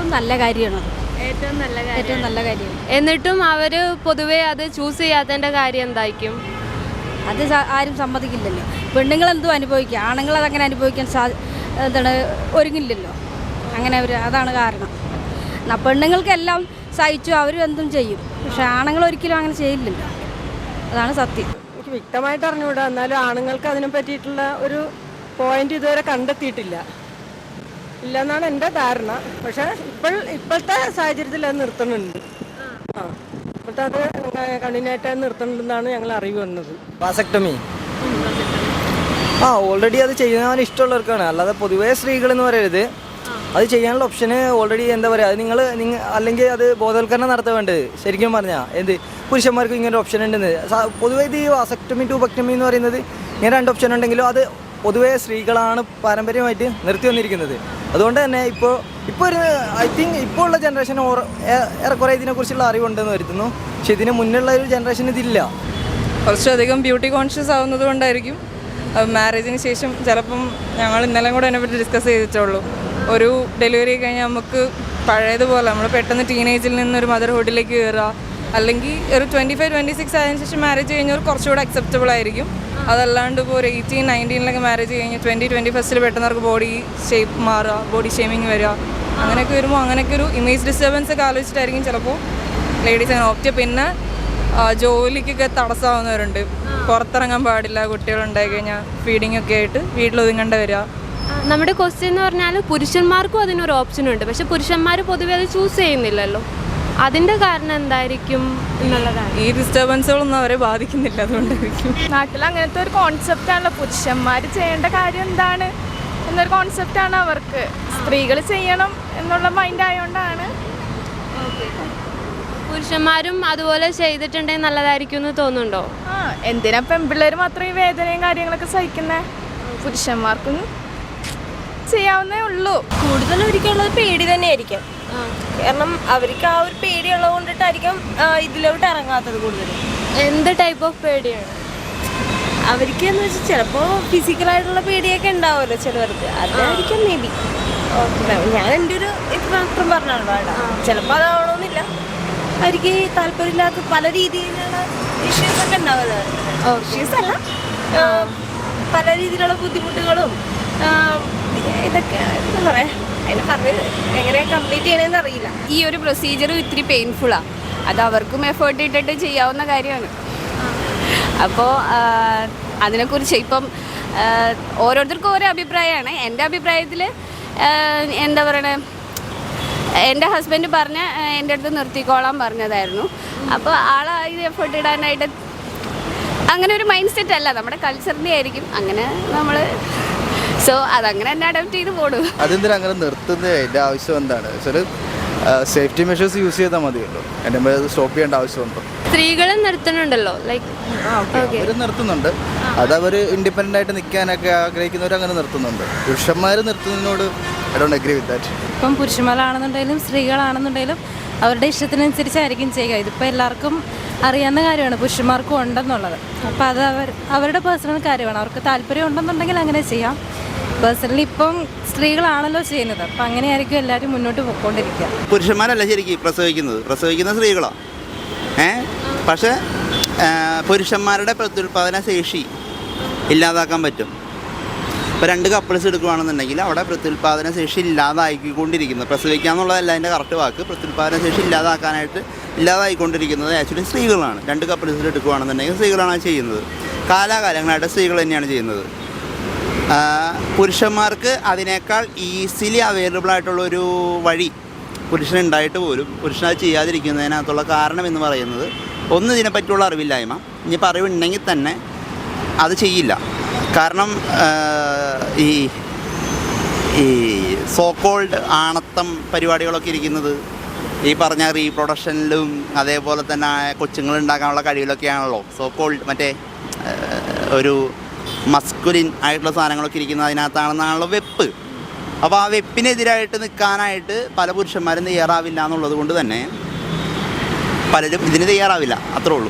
ഏറ്റവും നല്ല കാര്യമാണ് ഏറ്റവും നല്ല ഏറ്റവും നല്ല കാര്യം. എന്നിട്ടും അവർ പൊതുവെ അത് ചൂസ് ചെയ്യാത്തതിന്റെ കാര്യം എന്തായിരിക്കും? അത് സ- ആരും സമ്മതിക്കില്ലല്ലോ. പെണ്ണുങ്ങൾ എന്തും അനുഭവിക്കുക ആണുങ്ങൾ അതങ്ങനെ അനുഭവിക്കാൻ സാ എന്താണ് ഒരുങ്ങില്ലല്ലോ. അങ്ങനെ അവർ അതാണ് കാരണം. എന്നാ പെണ്ണുങ്ങൾക്കെല്ലാം സഹിച്ചു അവരും എന്തും ചെയ്യും. പക്ഷെ ആണുങ്ങൾ ഒരിക്കലും അങ്ങനെ ചെയ്യില്ലല്ലോ. അതാണ് സത്യം. എനിക്ക് വ്യക്തമായിട്ട് അറിഞ്ഞുകൂടാ. എന്നാലും ആണുങ്ങൾക്ക് അതിനെ പറ്റിയിട്ടുള്ള ഒരു പോയിന്റ് ഇതുവരെ കണ്ടെത്തിയിട്ടില്ല. ഇല്ലെന്നാണ് എന്റെ ധാരണ. പക്ഷെ ഇപ്പോൾ ഇപ്പോഴത്തെ സാഹചര്യത്തിൽ അത് നിർത്തുന്നുണ്ട്. ആ. ഇപ്പോഴത്തെ അത് കണ്ടിന്യൂ ആയിട്ട് നിർത്തുന്നുണ്ടെന്നാണ് ഞങ്ങൾ അറിവ് വന്നത്. വാസക്ടമി? ആ ഓൾറെഡി അത് ചെയ്യാൻ ഇഷ്ടമുള്ളവർക്കാണ്. അല്ലാതെ പൊതുവേ സ്ത്രീകൾ എന്ന് പറയരുത് അത് ചെയ്യാനുള്ള ഓപ്ഷന് ഓൾറെഡി എന്താ പറയുക അത് നിങ്ങൾ നിങ്ങൾ അല്ലെങ്കിൽ അത് ബോധവൽക്കരണം നടത്താൻ വേണ്ടത്. ശരിക്കും പറഞ്ഞാൽ എന്ത്? പുരുഷന്മാർക്ക് ഇങ്ങനെ ഓപ്ഷൻ ഉണ്ടെന്ന്. പൊതുവേ ഇത് ഈ വാസക്ടമി ടൂബക്ടമി എന്ന് പറയുന്നത് ഇങ്ങനെ രണ്ട് ഓപ്ഷൻ ഉണ്ടെങ്കിലും അത് പൊതുവേ സ്ത്രീകളാണ് പാരമ്പര്യമായിട്ട് നിർത്തി വന്നിരിക്കുന്നത്. അതുകൊണ്ട് തന്നെ ഇപ്പോൾ ഇപ്പോൾ ഒരു ഐ തിങ്ക് ഇപ്പോൾ ഉള്ള ജനറേഷൻ ഏറെക്കുറെ ഇതിനെക്കുറിച്ചുള്ള അറിവുണ്ടെന്ന് വരുത്തുന്നു. പക്ഷെ ഇതിന് മുന്നുള്ള ഒരു ജനറേഷൻ ഇതില്ല. കുറച്ചധികം ബ്യൂട്ടി കോൺഷ്യസ് ആവുന്നത് കൊണ്ടായിരിക്കും. മാരേജിന് ശേഷം ചിലപ്പം ഞങ്ങൾ ഇന്നലെ കൂടെ അതിനെപ്പറ്റി ഡിസ്കസ് ചെയ്തിട്ടുള്ളൂ. ഒരു ഡെലിവറി കഴിഞ്ഞാൽ നമുക്ക് പഴയതുപോലെ നമ്മൾ പെട്ടെന്ന് ടീനേജിൽ നിന്ന് ഒരു മദർഹുഡിലേക്ക് കയറുക അല്ലെങ്കിൽ ഒരു ട്വന്റി ഫൈവ് ട്വന്റി സിക്സ് ആയതിനു ശേഷം മാരേജ് കഴിഞ്ഞാൽ കുറച്ചുകൂടെ അക്സെപ്റ്റബിൾ ആയിരിക്കും. അതല്ലാണ്ട് ഇപ്പോൾ ഒരു എയ്റ്റീൻ നയന്റീനിലൊക്കെ മാരേജ് കഴിഞ്ഞ് ട്വന്റി ട്വന്റി ഫസ്റ്റിൽ പെട്ടെന്നവർക്ക് ബോഡി ഷേപ്പ് മാറുക ബോഡി ഷേമിങ് വരിക. അങ്ങനെയൊക്കെ വരുമ്പോൾ അങ്ങനെയൊക്കെ ഒരു ഇമേജ് ഡിസ്റ്റർബൻസ് ഒക്കെ ആലോചിച്ചിട്ടായിരിക്കും ചിലപ്പോൾ ലേഡീസ് അങ്ങനെ ഓപ്റ്റ് പിന്നെ ജോലിക്കൊക്കെ തടസ്സമാവുന്നവരുണ്ട്. പുറത്തിറങ്ങാൻ പാടില്ല കുട്ടികളുണ്ടായി കഴിഞ്ഞാൽ ഫീഡിംഗ് ഒക്കെ ആയിട്ട് വീട്ടിലൊതുങ്ങേണ്ട വരിക. നമ്മുടെ ക്വസ്റ്റ്യൻ എന്ന് പറഞ്ഞാൽ പുരുഷന്മാർക്കും അതിനൊരു ഓപ്ഷൻ ഉണ്ട്. പക്ഷെ പുരുഷന്മാർ പൊതുവെ അത് ചൂസ് ചെയ്യുന്നില്ലല്ലോ. അതിന്റെ കാരണം എന്തായിരിക്കും എന്നുള്ളതാണ് ഈ ഡിസ്റ്റർബൻസുകളൊന്നും അവരെ ബാധിക്കുന്നില്ല അതുകൊണ്ടായിരിക്കും. നാട്ടിൽ അങ്ങനത്തെ ഒരു കോൺസെപ്റ്റ് ആണല്ലോ. പുരുഷന്മാർ ചെയ്യേണ്ട കാര്യം എന്താണ്? എന്നൊരു കോൺസെപ്റ്റ് ആണ് അവർക്ക്. സ്ത്രീകൾ ചെയ്യണം എന്നുള്ള മൈൻഡ് ആയതുകൊണ്ടാണ് പുരുഷന്മാരും അതുപോലെ ചെയ്തിട്ടുണ്ടെങ്കിൽ നല്ലതായിരിക്കും എന്ന് തോന്നുന്നുണ്ടോ? ആ എന്തിനാ പെൺപിള്ളേർ മാത്രം ഈ വേദനയും കാര്യങ്ങളൊക്കെ സഹിക്കുന്നേ? പുരുഷന്മാർക്കും ചെയ്യാവുന്നേ ഉള്ളൂ. കൂടുതലും ഒരിക്കലുള്ളത് പേടി തന്നെയായിരിക്കും. കാരണം അവർക്ക് ആ ഒരു പേടിയുള്ളത് കൊണ്ടിട്ടായിരിക്കും ഇതിലോട്ട് ഇറങ്ങാത്തത് കൂടുതലും. എന്ത് ടൈപ്പ് ഓഫ് പേടിയാണ്? അവർക്ക് എന്ന് വെച്ചാൽ ചിലപ്പോൾ ഫിസിക്കലായിട്ടുള്ള പേടിയൊക്കെ ഉണ്ടാവുമല്ലോ ചിലവർക്ക്. അതായിരിക്കും മേ ബി ഞാൻ എന്റെ ഒരു ഇത് മാത്രം പറഞ്ഞാണ് വേണ്ട ചിലപ്പോൾ അതാവണമെന്നില്ല അവർക്ക് താല്പര്യമില്ലാത്ത പല രീതിയിലുള്ള ഇഷ്യൂസ് ഒക്കെ ഉണ്ടാവുമല്ലോ. ഇഷ്യൂസ് അല്ല. പല രീതിയിലുള്ള ബുദ്ധിമുട്ടുകളും ഇതൊക്കെ എന്താ പറയാ? അതിനെ പറഞ്ഞ് എങ്ങനെ കംപ്ലീറ്റ് ചെയ്യണമെന്ന് അറിയില്ല. ഈ ഒരു പ്രൊസീജിയർ ഇത്തിരി പെയിൻഫുള്ളാണ് അത് അവർക്കും എഫേർട്ട് ഇട്ടിട്ട് ചെയ്യാവുന്ന കാര്യമാണ്. അപ്പോൾ അതിനെക്കുറിച്ച് ഇപ്പം ഓരോരുത്തർക്കും ഓരോ അഭിപ്രായമാണ്. എന്റെ അഭിപ്രായത്തിൽ എന്താ പറയണേ എന്റെ ഹസ്ബൻഡ് പറഞ്ഞ എന്റെ അടുത്ത് നിർത്തിക്കോളാൻ പറഞ്ഞതായിരുന്നു. അപ്പോൾ ആൾ ഇത് എഫേർട്ട് ഇടാനായിട്ട്? അങ്ങനെ ഒരു മൈൻഡ് സെറ്റ് അല്ല. നമ്മുടെ കൾച്ചറിന്റെ ആയിരിക്കും. അങ്ങനെ നമ്മൾ സോ അതങ്ങനെ തന്നെ അഡാപ്റ്റ് ചെയ്ത് പോണു. അതെന്തിനാ അങ്ങനെ നിർത്തുന്നത് അതിന്റെ ആവശ്യം എന്താണ്? വെച്ചാൽ സേഫ്റ്റി മെഷേഴ്സ് യൂസ് ചെയ്താൽ മതിയല്ലോ. എന്റെ മേലെ സ്റ്റോപ്പ് ചെയ്യേണ്ട ആവശ്യമുണ്ടോ? സ്ത്രീകളും നിർത്തുന്നുണ്ടല്ലോ ലൈക്ക് അവർ നിർത്തുന്നുണ്ട്. അത് അവർ ഇൻഡിപെൻഡന്റ് ആയിട്ട് നിൽക്കാനൊക്കെ ആഗ്രഹിക്കുന്നവർ അങ്ങനെ നിർത്തുന്നുണ്ട്. പുരുഷന്മാർ നിർത്തുന്നതിനോട് I don't agree with that ഇപ്പം പുരുഷന്മാരാണെന്നുണ്ടെങ്കിലും സ്ത്രീകളാണെന്നുണ്ടെങ്കിലും അവരുടെ ഇഷ്ടത്തിനനുസരിച്ചായിരിക്കും ചെയ്യുക. ഇതിപ്പോൾ എല്ലാവർക്കും അറിയാവുന്ന കാര്യമാണ് പുരുഷന്മാർക്കും ഉണ്ടെന്നുള്ളത്. അപ്പോൾ അത് അവർ അവരുടെ പേഴ്സണൽ കാര്യമാണ്. അവർക്ക് താല്പര്യം ഉണ്ടെന്നുണ്ടെങ്കിൽ അങ്ങനെ ചെയ്യാം. പേഴ്സണലി ഇപ്പം സ്ത്രീകളാണല്ലോ ചെയ്യുന്നത്. അപ്പം അങ്ങനെയായിരിക്കും എല്ലാവരും മുന്നോട്ട് പോയിക്കൊണ്ടിരിക്കുക പുരുഷന്മാരല്ല ശരിക്കും പ്രസവിക്കുന്നത്. പ്രസവിക്കുന്ന സ്ത്രീകളാണ് ഏ? പക്ഷേ പുരുഷന്മാരുടെ പ്രത്യുൽപാദന ശേഷി ഇല്ലാതാക്കാൻ പറ്റും. ഇപ്പോൾ രണ്ട് കപ്പിൾസ് എടുക്കുകയാണെന്നുണ്ടെങ്കിൽ അവിടെ പ്രത്യുൽപാദന ശേഷി ഇല്ലാതായിക്കൊണ്ടിരിക്കുന്നത് പ്രസവിക്കുക എന്നുള്ളതല്ല അതിന്റെ കറക്റ്റ് വാക്ക്. പ്രത്യുൽപാദന ശേഷി ഇല്ലാതാക്കാനായിട്ട് ഇല്ലാതായിക്കൊണ്ടിരിക്കുന്നത് ആക്ച്വലി സ്ത്രീകളാണ്. രണ്ട് കപ്പിൾസിൽ എടുക്കുകയാണെന്നുണ്ടെങ്കിൽ സ്ത്രീകളാണ് ചെയ്യുന്നത്. കാലാകാലങ്ങളായിട്ട് സ്ത്രീകൾ തന്നെയാണ് ചെയ്യുന്നത്. പുരുഷന്മാർക്ക് അതിനേക്കാൾ ഈസിലി അവൈലബിൾ ആയിട്ടുള്ള ഒരു വഴി പുരുഷനുണ്ടായിട്ട് പോലും പുരുഷനത് ചെയ്യാതിരിക്കുന്നതിനകത്തുള്ള കാരണം എന്ന് പറയുന്നത് ഒന്ന് ഇതിനെപ്പറ്റിയുള്ള അറിവില്ലായ്മ. ഇനിയിപ്പോൾ അറിവുണ്ടെങ്കിൽ തന്നെ അത് ചെയ്യില്ല. കാരണം ഈ ഈ സോക്കോൾഡ് ആണത്തം പരിപാടികളൊക്കെ ഇരിക്കുന്നത് ഈ പറഞ്ഞ റീപ്രൊഡക്ഷനിലും അതേപോലെ തന്നെ കൊച്ചുങ്ങൾ ഉണ്ടാക്കാനുള്ള കഴിവിലൊക്കെയാണല്ലോ. സോക്കോൾഡ് മറ്റേ ഒരു മസ്കുലിൻ ആയിട്ടുള്ള സാധനങ്ങളൊക്കെ ഇരിക്കുന്നത് അതിനകത്താണെന്നാണല്ലോ വെപ്പ്. അപ്പോൾ ആ വെപ്പിനെതിരായിട്ട് നിൽക്കാനായിട്ട് പല പുരുഷന്മാരും തയ്യാറാവില്ല എന്നുള്ളത് കൊണ്ട് തന്നെ പലരും ഇതിന് തയ്യാറാവില്ല. അത്രേ ഉള്ളൂ.